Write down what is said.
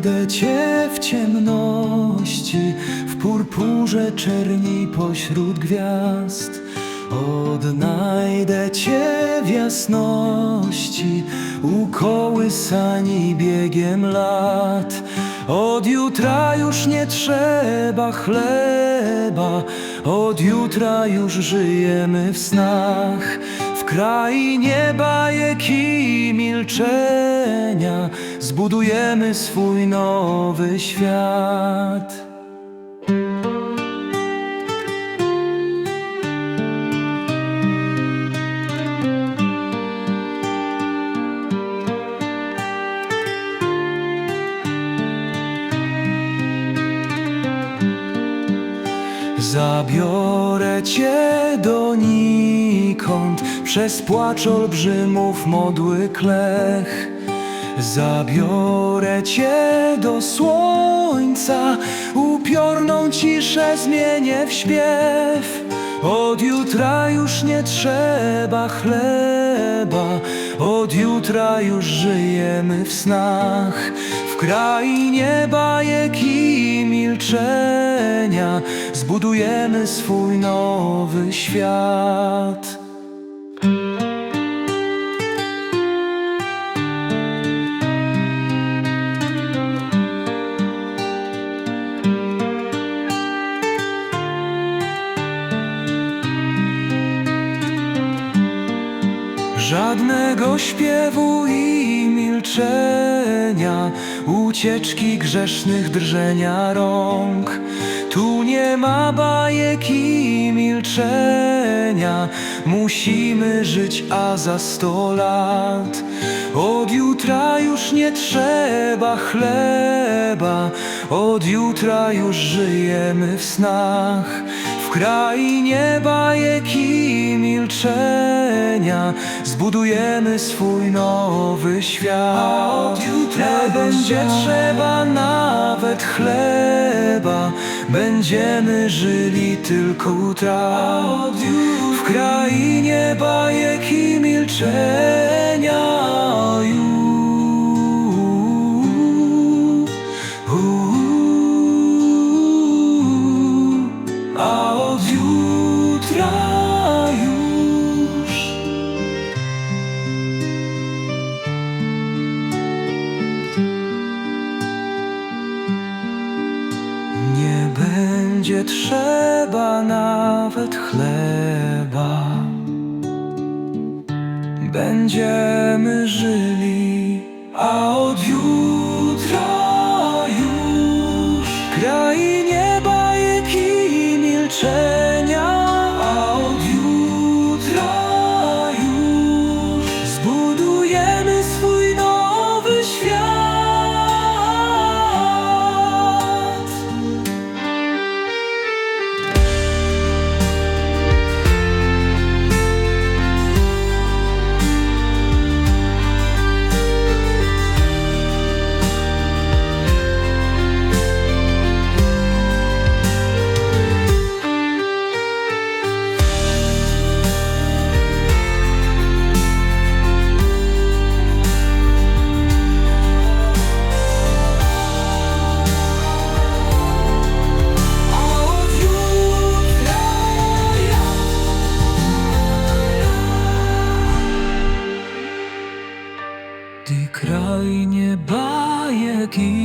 Odnajdę Cię w ciemności, w purpurze czerni pośród gwiazd. Odnajdę Cię w jasności, ukołysani biegiem lat. Od jutra już nie trzeba chleba, od jutra już żyjemy w snach. Krainie bajek i milczenia zbudujemy swój nowy świat. Zabiorę cię Przez płacz olbrzymów modły klech. Zabiorę cię do słońca Upiorną ciszę zmienię w śpiew. Od jutra już nie trzeba chleba Od jutra już żyjemy w snach. W krainie bajek i milczenia Zbudujemy swój nowy świat Żadnego śpiewu i milczenia, ucieczki grzesznych drżenia rąk. Tu nie ma bajek i milczenia, musimy żyć, a za sto lat. Od jutra już nie trzeba chleba, od jutra już żyjemy w snach. W krainie bajek i milczenia. Zbudujemy swój nowy świat. A od jutra nie będzie trzeba nawet chleba. Będziemy żyli tylko utra. W krainie bajek i milczenia. Już trzeba nawet chleba. Będziemy żyli, a od bajek